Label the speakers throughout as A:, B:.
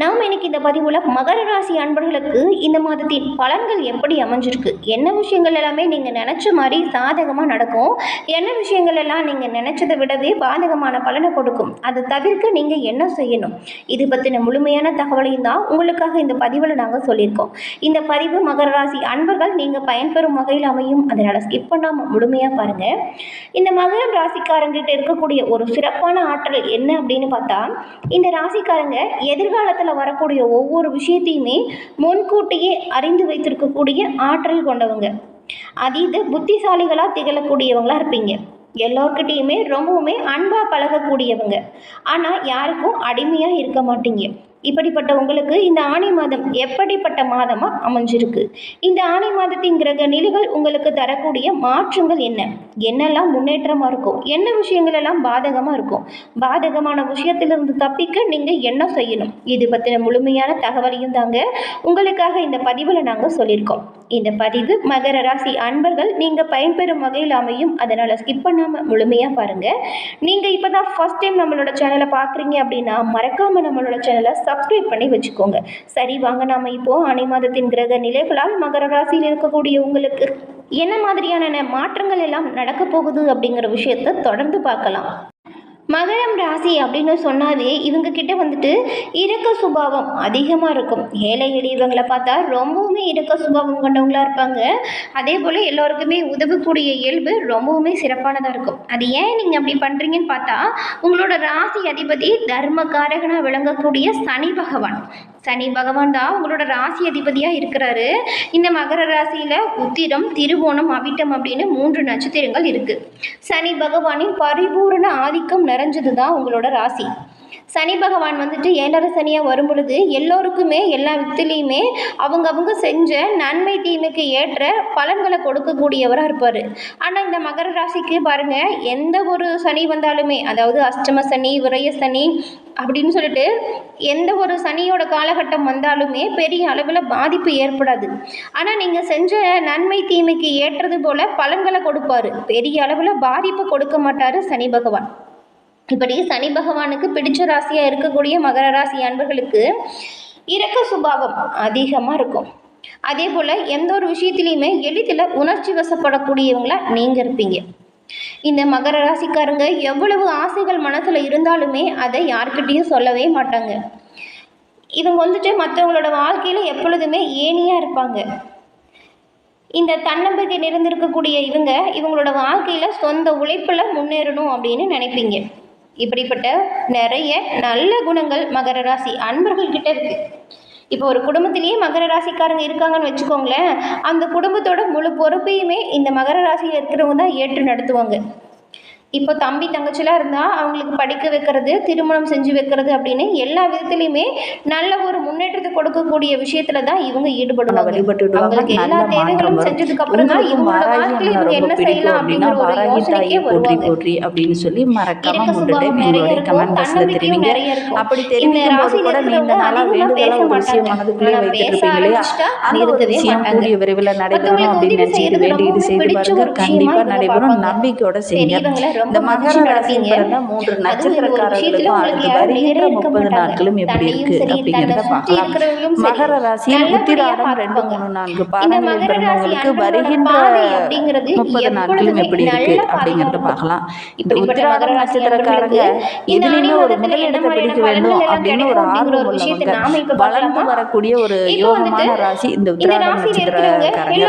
A: நாம் இன்னைக்கு இந்த பதிவில் மகர ராசி அன்பர்களுக்கு இந்த மாதத்தின் பலன்கள் எப்படி அமைஞ்சிருக்கு? என்ன விஷயங்கள் எல்லாமே நீங்கள் நினச்ச மாதிரி சாதகமாக நடக்கும்? என்ன விஷயங்கள் எல்லாம் நீங்கள் நினச்சதை விடவே பாதகமான பலனை கொடுக்கும்? அதை தவிர்க்க நீங்கள் என்ன செய்யணும்? இது பற்றின முழுமையான தகவலையும் தான் உங்களுக்காக இந்த பதிவில் நாங்கள் சொல்லியிருக்கோம். இந்த பதிவு மகர ராசி அன்பர்கள் நீங்கள் பயன்பெறும் வகையில் அமையும். அதனால் ஸ்கிப் பண்ணாமல் முழுமையாக பாருங்கள் இந்த மகரம் ராசிக்காரங்கிட்ட இருக்கக்கூடிய ஒரு சிறப்பான ஆற்றல் என்ன அப்படின்னு பார்த்தா இந்த ராசிக்காரங்க எதிர்காலத்தில் வரக்கூடிய ஒவ்வொரு விஷயத்தையுமே முன்கூட்டியே அறிந்து வைத்திருக்கக்கூடிய ஆற்றல் கொண்டவங்க. அதீத புத்திசாலிகளாக திகழக்கூடியவங்களா இருப்பீங்க. எல்லோர்கிட்டேயுமே ரொம்பவுமே அன்பாக பழகக்கூடியவங்க. ஆனால் யாருக்கும் அடிமையாக இருக்க மாட்டீங்க. இப்படிப்பட்ட உங்களுக்கு இந்த ஆணி மாதம் எப்படிப்பட்ட மாதமாக அமைஞ்சிருக்கு? இந்த ஆணி மாதத்தின் கிரக நிலைகள் உங்களுக்கு தரக்கூடிய மாற்றங்கள் என்ன? என்னெல்லாம் முன்னேற்றமாக இருக்கும்? என்ன விஷயங்கள் எல்லாம் பாதகமாக இருக்கும்? பாதகமான விஷயத்திலிருந்து தப்பிக்க நீங்கள் என்ன செய்யணும்? இது பற்றின முழுமையான தகவலையும் தாங்க உங்களுக்காக இந்த பதிவில் நாங்கள் சொல்லியிருக்கோம். இந்த பதிவு மகர ராசி அன்பர்கள் நீங்கள் பயன்பெறும் வகையில் அமையும். அதனால் ஸ்கிப் பண்ணாமல் முழுமையாக பாருங்கள் நீங்கள் இப்போ தான் ஃபஸ்ட் டைம் நம்மளோட சேனலை பார்க்குறீங்க அப்படின்னா மறக்காமல் நம்மளோட சேனலை சப்ஸ்கிரைப் பண்ணி வச்சுக்கோங்க. சரி வாங்க நாம் இப்போது அணை மாதத்தின் கிரக நிலைகளால் மகர ராசியில் இருக்கக்கூடிய உங்களுக்கு என்ன மாதிரியான மாற்றங்கள் எல்லாம் நடக்க போகுது அப்படிங்கிற விஷயத்தை தொடர்ந்து பார்க்கலாம். மகரம் ராசி அப்படின்னு சொன்னாவே இவங்க கிட்ட வந்துட்டு இறக்க சுபாவம் அதிகமாக இருக்கும். ஏழை எளியவங்களை பார்த்தா ரொம்பவுமே இறக்க சுபாவம் கொண்டவங்களா இருப்பாங்க. அதே போல் எல்லோருக்குமே உதவக்கூடிய இயல்பு ரொம்பவுமே சிறப்பானதாக இருக்கும். அது ஏன் நீங்கள் அப்படி பண்ணுறீங்கன்னு பார்த்தா உங்களோட ராசி அதிபதி தர்மகாரகனாக விளங்கக்கூடிய சனி பகவான். சனி பகவான் தான் உங்களோட ராசி அதிபதியாக இருக்கிறாரு. இந்த மகர ராசியில் உத்திரம் திருவோணம் அவிட்டம் அப்படின்னு மூன்று நட்சத்திரங்கள் இருக்குது சனி பகவானின் பரிபூரண ஆதிக்கம் நிறைஞ்சது தான் உங்களோட ராசி. சனி பகவான் வந்துட்டு ஏழரை சனியாக வரும் பொழுது எல்லோருக்குமே எல்லா வித்துலேயுமே அவங்கவுங்க செஞ்ச நன்மை தீமைக்கு ஏற்ற பலன்களை கொடுக்கக்கூடியவராக இருப்பார். ஆனால் இந்த மகர ராசிக்கு பாருங்கள் எந்த ஒரு சனி வந்தாலுமே அதாவது அஷ்டம சனி விரய சனி அப்படின்னு சொல்லிட்டு எந்த ஒரு சனியோட காலகட்டம் வந்தாலுமே பெரிய அளவில் பாதிப்பு ஏற்படாது. ஆனால் நீங்கள் செஞ்ச நன்மை தீமைக்கு ஏற்றது போல் பலன்களை கொடுப்பாரு. பெரிய அளவில் பாதிப்பு கொடுக்க மாட்டார் சனி பகவான். இப்படி சனி பகவானுக்கு பிடிச்ச ராசியாக இருக்கக்கூடிய மகர ராசி அன்பர்களுக்கு இரக்க சுபாவம் அதிகமாக இருக்கும். அதே போல் எந்த ஒரு விஷயத்துலையுமே எளிதில் உணர்ச்சி வசப்படக்கூடியவங்களா நீங்கள் இருப்பீங்க. இந்த மகர ராசிக்காரங்க எவ்வளவு ஆசைகள் மனசில் இருந்தாலுமே அதை யார்கிட்டேயும் சொல்லவே மாட்டாங்க. இவங்க வந்துட்டு மற்றவங்களோட வாழ்க்கையில் எப்பொழுதுமே ஏனியாக இருப்பாங்க. இந்த தன்னம்பிக்கை நிறைந்திருக்கக்கூடிய இவங்க இவங்களோட வாழ்க்கையில் சொந்த உழைப்பில் முன்னேறணும் அப்படின்னு நினைப்பீங்க. இப்படிப்பட்ட நிறைய நல்ல குணங்கள் மகர ராசி அன்பர்கள் கிட்ட இருக்கு. இப்போ ஒரு குடும்பத்திலேயே மகர ராசிக்காரங்க இருக்காங்கன்னு வச்சுக்கோங்களேன் அந்த குடும்பத்தோட முழு பொறுப்பையுமே இந்த மகர ராசியில் இருக்கிறவங்க தான் ஏற்று நடத்துவாங்க. இப்போ தம்பி தங்கச்சிலாம் இருந்தால் அவங்களுக்கு படிக்க வைக்கிறது திருமணம் செஞ்சு வைக்கிறது அப்படின்னு எல்லா விதத்துலையுமே நல்ல ஒரு முன்னேற்றத்தை கொடுக்கக்கூடிய விஷயத்துல தான் இவங்க ஈடுபடுவாங்க. அவங்களுக்கு எல்லா தேவைகளும். செஞ்சதுக்கு அப்புறம் தான் இவங்களோட வாழ்க்கையில இவங்க என்ன செய்யலாம் அப்படிங்கிற ஒரு யோசனைக்கே
B: போற்றி போற்றி அப்படின்னு சொல்லி மறக்காம உங்களுடைய
A: இருக்கும்.
B: கமெண்ட் பாக்ஸ்ல தெரிவிங்க. அப்படி தெரிவிக்கும் போது கூட நீண்ட நாளா வேண்டுதலா ஒரு விஷயம் மனதுக்குள்ளே வைத்திருப்பீங்க இல்லையா? அந்த ஒரு விஷயம் கூடிய விரைவில் நடைபெறணும்
A: மத்தவங்களுக்கு
B: அப்படின்னு நினைச்சிட்டு வேண்டி இது செய்து பாருங்க. கண்டிப்பா நடைபெறும். நம்பிக்கையோட செய்யுங்க. இந்த மகர
A: நடப்பீங்க
B: பிறந்த மூன்று நட்சத்திரக்காரர்களுக்கும் அடுத்து வருகின்ற முப்பது நாட்களும் எப்படி இருக்கு அப்படிங்கிறத பார்க்கலாம். மகர ராசியில் உத்திராடம் ரெண்டு மூணு நான்கு
A: ராசி
B: பிறந்தவங்களுக்கு வருகின்ற முப்பது நாட்களும் எப்படி இருக்கு அப்படிங்கிறத பார்க்கலாம். இந்த உத்திராடம் நட்சத்திரக்காரங்க எதுலையுமே ஒரு முதலிடத்தை பிடிக்க வேண்டும் அப்படின்னு ஒரு ஆர்வம் உள்ளவங்க வளர்ந்து வரக்கூடிய ஒரு யோகமான ராசி இந்த உத்திராடம் நட்சத்திரக்காரங்க.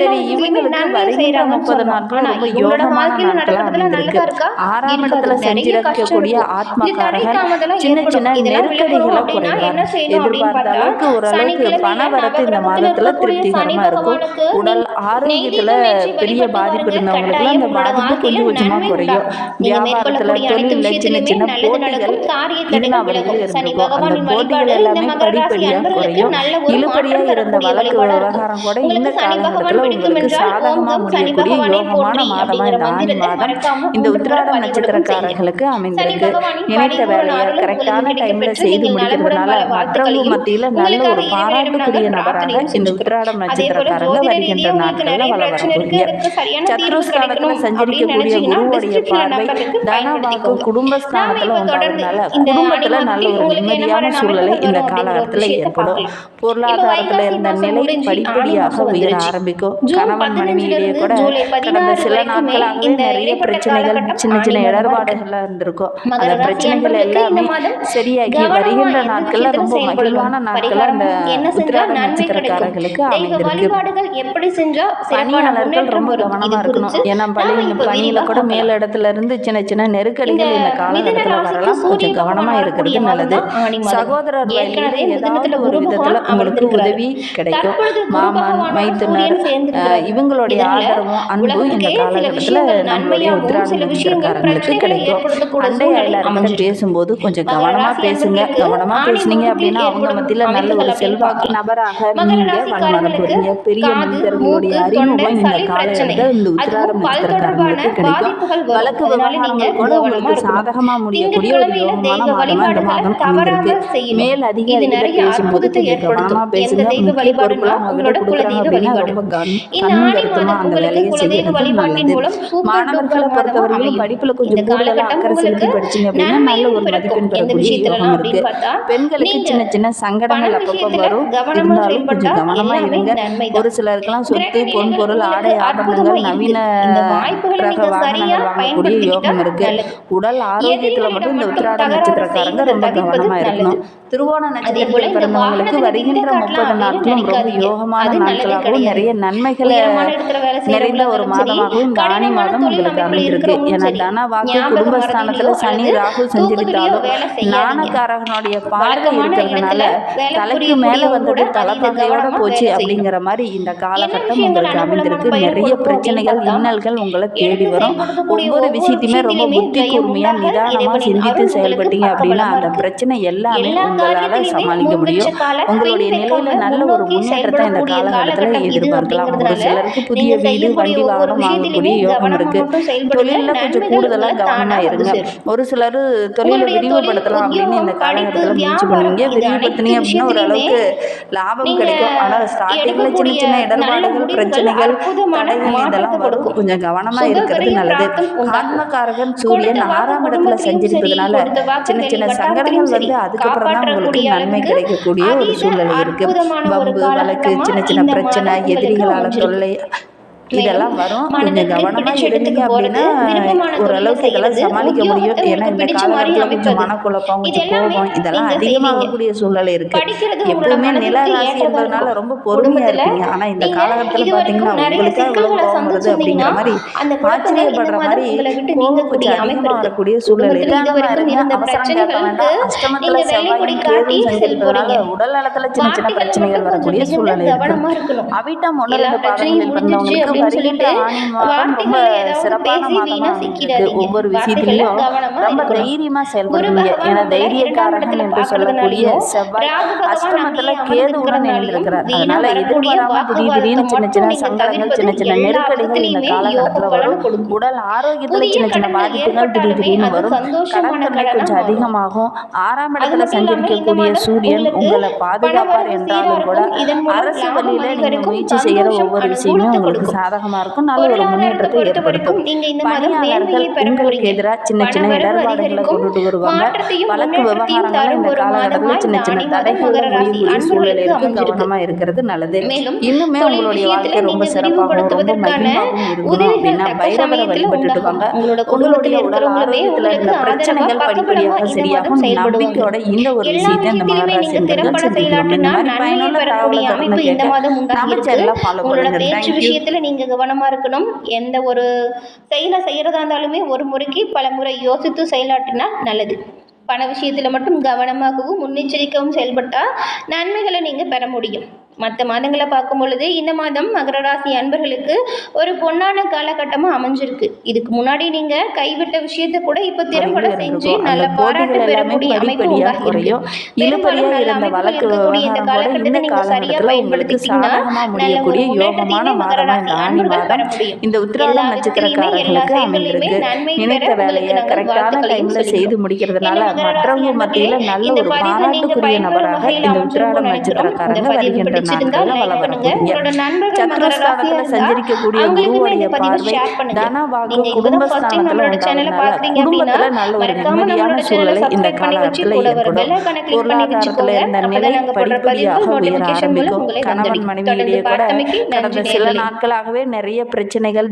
B: சரி இவங்களுக்கு வருகின்ற முப்பது
A: சொல்லலாம்
B: நாட்கள்
A: ஆனா
B: ரொம்ப யோகமான
A: வாழ்க்கையில
B: நாட்களா
A: நடக்கிறதுல
B: அமைந்திருக்கு.
A: இருக்கா?
B: ஆறாம் இடத்துல செஞ்சிருக்கக்கூடிய ஆத்மகாரகன் சின்ன சின்ன நெருக்கடிகளை குறைவார் எதிர்பார்த்த
A: பார்த்தா
B: அளவுக்கு ஓரளவுக்கு பண வரத்து இந்த மாதத்துல திருப்திகரமா இருக்கும். உடல் ஆரோக்கியத்துல பெரிய பாதிப்பு
A: பாருங்க
B: இருந்தவங்களுக்குலாம் அந்த பாதிப்பு கொஞ்சம் கொஞ்சமா குறையும். வியாபாரத்துல தொழில சின்ன சின்ன போட்டிகள்
A: விலகும் சனி
B: இருந்திருக்கும் அந்த போட்டிகள் எல்லாமே படிப்படியா குறையும். இழுபடியா இருந்த வழக்கு விவகாரம் கூட இந்த காலகட்டத்துல உங்களுக்கு சாதகமா முடியக்கூடிய யோகமான மாதமா இந்த ஆணி
A: மந்திரத்தை
B: இந்த உத்திராடம் நட்சத்திரக்காரர்களுக்கு அமைந்திருக்கு. நினைத்த வேலையை கரெக்டான டைம்ல செய்து முடிக்கிறதுனால மற்றவங்க மத்தியில் நல்ல ஒரு பாராட்டுக்குரிய நபராக இந்த உத்திராடம் நட்சத்திரக்காரங்க வருகின்ற நாட்கள்ல வள
A: வரக்கூடிய
B: சத்ருஸ்தானத்துல சஞ்சரிக்கக்கூடிய குருவுடைய பார்வை தனவாக்கு குடும்பஸ்தானத்துல உண்டாகிறதுனால குடும்பத்துல நல்ல ஒரு நிம்மதியான சூழலை இந்த காலகட்டத்தில் ஏற்படும். பொருளாதாரத்துல இருந்த நிலை படிப்படியாக உயர ஆரம்பிக்கும். கணவன் மனைவியிலேயே கூட கடந்த சில நாட்களாகவே நிறைய பிரச்சனைகள்
A: பிரச்சனைகள்
B: சின்ன சின்ன இடர்பாடுகள்லாம் இருந்திருக்கும். அந்த பிரச்சனைகள் எல்லாமே சரியாகி வருகின்ற நாட்கள்ல ரொம்ப மகிழ்வான நாட்கள்
A: அந்த
B: உத்திராட நட்சத்திரக்காரர்களுக்கு அமைந்திருக்கு.
A: எப்படி செஞ்சா
B: பணியாளர்கள் ரொம்ப கவனமா இருக்கணும். ஏன்னா பணி பணியில கூட மேல் இடத்துல இருந்து சின்ன சின்ன நெருக்கடிகள் இந்த காலகட்டத்தில் வரலாம். கொஞ்சம் கவனமா இருக்கிறது நல்லது. சகோதரர் ஏதாவது ஒரு விதத்துல உங்களுக்கு உதவி கிடைக்கும். மாமன் மைத்துனர் இவங்களுடைய ஆதரவும் அன்பும் இந்த காலகட்டத்தில் நம்மளுடைய உத்திராட
A: வீட்டில்
B: கிடைக்கும் அண்டை
A: அயலாருக்கு
B: பேசும்போது கொஞ்சம்
A: கவனமாக
B: பேசுங்க.
A: கவனமாக
B: பேசுனீங்க அப்படின்னா அவங்க மத்தியில் நல்ல ஒரு செல்வாக்கு நபராக நீங்கள் வன்மரம் போறீங்க. பெரிய மனிதர்களுடைய அறிமுகம் இந்த காலகட்டத்தில் இந்த
A: உத்திராடம்
B: நட்சத்திரக்காரங்களுக்கு கிடைக்கும் வழக்கு விவகாரங்கள் கூட உங்களுக்கு சாதகமாக முடியக்கூடிய ஒரு யோகமான மாதமாக இந்த மாதம் அமைந்திருக்கு மேல்
A: அதிகாரிகள்
B: பேசும்போது கொஞ்சம் கவனமாக பேசுங்க. முக்கிய பொறுப்புலாம்
A: அவங்களோட
B: கொடுக்குறாங்க அப்படின்னா ரொம்ப கவனம் கண்ணும் கருத்துமா அந்த வேலையை செய்யறது நல்லது. மாணவர்களை பொறுத்தவரை
A: வரையும்
B: படிப்புல கொஞ்சம் கூடுதலா செலுத்தி படிச்சீங்க அப்படின்னா நல்ல ஒரு மதிப்பெண் பெறக்கூடிய யோகம் இருக்கு. பெண்களுக்கு சின்ன சின்ன சங்கடங்கள் அப்பப்போ வரும். இருந்தாலும் கொஞ்சம் கவனமா இருங்க. ஒரு சிலருக்கெல்லாம் சொத்து பொன் பொருள் ஆடை ஆபரணங்கள் நவீன ரக வாகனங்கள் வாங்கக்கூடிய யோகம் இருக்கு. உடல் ஆரோக்கியத்துல மட்டும் இந்த உத்திராட நட்சத்திரக்காரங்க ரொம்ப கவனமா இருக்கணும். திருவோண நட்சத்திரத்தில் பிறந்தவங்களுக்கு வருகின்ற முப்பது நாட்களும் ரொம்ப யோகமான நாட்களாகவும் நிறைய நன்மைகளை நிறைந்த ஒரு மாதமாகவும் இந்த மாதம் உங்களுக்கு அமைந்திருக்கு. இருக்கு.
A: என
B: தன வாக்கு குடும்பஸ்தானத்துல சனி ராகு
A: செஞ்சிருந்தாலும்
B: நாணக்காரகனுடைய பார்வை இருக்கிறதுனால தலைக்கு மேல வந்தது தலைப்பகையோட போச்சு அப்படிங்கிற மாதிரி இந்த காலகட்டம் உங்களுக்கு அமைந்திருக்கு. நிறைய பிரச்சனைகள் இன்னல்கள் உங்களை தேடி வரும். ஒவ்வொரு விஷயத்தையுமே ரொம்ப புத்தி கூர்மையா நிதானமா சிந்தித்து செயல்பட்டீங்க அப்படின்னா அந்த பிரச்சனை எல்லாமே உங்களால சமாளிக்க முடியும். உங்களுடைய நிலையில நல்ல ஒரு முன்னேற்றத்தை இந்த காலகட்டத்துல எதிர்பார்க்கலாம். ஒரு சிலருக்கு புதிய வீடு வண்டி வாகனம் வாங்கக்கூடிய யோகம் இருக்கு.
A: தொழில்
B: தொழிலில் கொஞ்சம்
A: கூடுதலாக கவனமாக
B: இருங்க. ஒரு சிலர் தொழிலை விரிவுபடுத்தலாம் அப்படின்னு இந்த காலகட்டத்தில் முயற்சி பண்ணுவீங்க. விரிவுபடுத்தினீங்க அப்படின்னா ஓரளவுக்கு லாபம் கிடைக்கும். ஆனால் ஸ்டார்டிங்கில் சின்ன சின்ன இடர்பாடுகள் பிரச்சனைகள் தடைகள் இதெல்லாம் வரும். கொஞ்சம்
A: கவனமாக
B: இருக்கிறது நல்லது. ஆத்மகாரகன் சூரியன் ஆறாம் இடத்துல
A: செஞ்சிருக்கிறதுனால
B: சின்ன சின்ன சங்கடங்கள் வந்து அதுக்கப்புறம் தான் உங்களுக்கு நன்மை கிடைக்கக்கூடிய ஒரு சூழ்நிலை
A: இருக்குது
B: வம்பு வழக்கு சின்ன சின்ன பிரச்சனை எதிரிகளால் தொல்லை இதெல்லாம் வரும். கொஞ்சம் கவனமா இருந்தீங்க அப்படின்னா ஓரளவுக்கு இதெல்லாம் சமாளிக்க முடியும். ஏன்னா இந்த காலகட்டத்தில் மனக்குழப்பம் கொஞ்சம் கோபம் இதெல்லாம் அதிகமாகக்கூடிய சூழல் இருக்கு. எப்பவுமே நில ராசி என்பதனால ரொம்ப பொறுமையா இருப்பீங்க. ஆனா இந்த காலகட்டத்தில் பாத்தீங்கன்னா உங்களுக்கே
A: அவ்வளவு
B: கோபம் வருது அப்படிங்கிற மாதிரி ஆச்சரியப்படுற மாதிரி கோபம் கொஞ்சம் அதிகமா சூழல் அஷ்டமத்துல உடல் நலத்துல சின்ன சின்ன பிரச்சனைகள் வரக்கூடிய
A: சூழல்
B: இருக்கு அவிட்டம் ஒன்றில்
A: பாதங்கள்
B: பண்ணவங்களுக்கு
A: அப்படின்னு சொல்லிட்டு வார்த்தைகளை ஏதாவது பேசி
B: ஒவ்வொரு விஷயத்திலையும் ரொம்ப தைரியமா செயல்படுவீங்க ஏன்னா
A: தைரியக்காரன்
B: என்று சொல்லக்கூடிய செவ்வாய் அஷ்டமத்துல கேதுவுடன் இணைந்திருக்கிறார் அதனால எதிர்பாராம திடீர் திடீர்னு சின்ன சின்ன சங்கடங்கள் சின்ன சின்ன நெருக்கடிகள் இந்த காலகட்டத்தில் வரும். உடல் ஆரோக்கியத்துல சின்ன சின்ன பாதிப்புகள் திடீர்னு வரும். கடன் கொஞ்சம் அதிகமாகும். ஆறாம் இடத்துல சஞ்சரிக்கக்கூடிய சூரியன் உங்களை பாதுகாப்பார் என்றாலும் கூட அரசு வழியில நீங்க முயற்சி செய்யற ஒவ்வொரு
A: விஷயமும்
B: உங்களுக்கு சாதகம் சாதகமாக இருக்கும். நல்ல ஒரு முன்னேற்றத்தை ஏற்படுத்தும். பணியாளர்கள்
A: பெண்களுக்கு
B: எதிராக சின்ன சின்ன இடர்பாடுகளை கொண்டுட்டு வருவாங்க. வழக்கு விவகாரங்கள் இந்த காலகட்டத்தில் சின்ன சின்ன தடைகள் முடிவுக்கூடிய
A: சூழல்
B: இருக்கு கவனமாக இருக்கிறது நல்லது. இன்னுமே உங்களுடைய வாழ்க்கை ரொம்ப சிறப்பாகவும் ரொம்ப மகிழ்வாகவும் இருக்கணும் அப்படின்னா பைரவரை வழிபட்டுட்டு வாங்க. உங்களுடைய உடல் ஆரோக்கியத்தில் இருந்த பிரச்சனைகள் படிப்படியாக சரியாகும். நம்பிக்கையோட இந்த ஒரு விஷயத்தை இந்த மகராசி செஞ்சுக்கலாம் இந்த மாதிரி பயனுள்ள தகவலை நம்ம சேனலை ஃபாலோ பண்ணுங்க. தேங்க்யூ
A: நீங்கள் கவனமாக இருக்கணும். எந்த ஒரு செயலை செய்கிறதா இருந்தாலுமே ஒரு முறைக்கு பல முறை யோசித்து செயலாற்றினால் நல்லது. பண விஷயத்தில் மட்டும் கவனமாகவும் முன்னெச்சரிக்கவும் செயல்பட்டால் நன்மைகளை நீங்கள் பெற முடியும். மற்ற மாதங்களை பார்க்கும் பொழுது இந்த மாதம் மகர ராசி அன்பர்களுக்கு ஒரு பொன்னான காலகட்டமாக அமைஞ்சிருக்கு இதுக்கு முன்னாடி நீங்கள் கைவிட்ட விஷயத்தை கூட இப்போ திறம்பட செஞ்சு. நல்ல பாராட்டு பெறக்கூடிய அமைப்பு
B: படிப்படியா
A: உண்டாகி
B: குறையும்.
A: இருக்கு.
B: இழுபறியா
A: பெரும்பாலும் நல்ல அமைப்புகள் இருக்கக்கூடிய இந்த காலகட்டத்தை
B: இந்த
A: நீங்க சரியா
B: காலகட்டத்துல உங்களுக்கு
A: பயன்படுத்திக்கிட்டீங்கன்னா
B: சாதகமா
A: நல்ல ஒரு முன்னேற்றத்தையுமே மகர ராசி அன்பர்கள் பெற முடியும்
B: இந்த உத்திராட
A: எல்லா
B: நட்சத்திரக்காரர்களுக்கு அமைந்திருக்கு நினைத்த வேலையை
A: உங்களுக்கு நாங்கள்
B: கரெக்டான
A: வாழ்த்துக்களையும்
B: டைம்ல செய்து. முடிக்கிறதுனால மற்றவங்க மத்தியில நல்ல ஒரு
A: நீங்க
B: பாராட்டுக்குரிய நபராக இந்த உத்திராட
A: அமைஞ்சிருக்கும்னு நினைக்கிறோம்.
B: நட்சத்திரக்காரங்க
A: இந்த பதிவு
B: வருகின்ற
A: பிடிச்சிருந்தா பண்ணுங்க. உங்களோட நண்பர்கள் மகர ராசியா இருந்தா அவங்களுக்குமே இந்த பதிவை share பண்ணுங்க. நீங்க இப்பதான் நம்மளோட அப்படின்னா, மறக்காம நம்மளோட பண்ணி வச்சு கூட பண்ணி வச்சுக்கோங்க. அப்பதான் போடுற மூலம் உங்களை தொடர்ந்து பார்த்தமைக்கு நன்றி
B: சில. நாட்களாகவே நிறைய பிரச்சனைகள்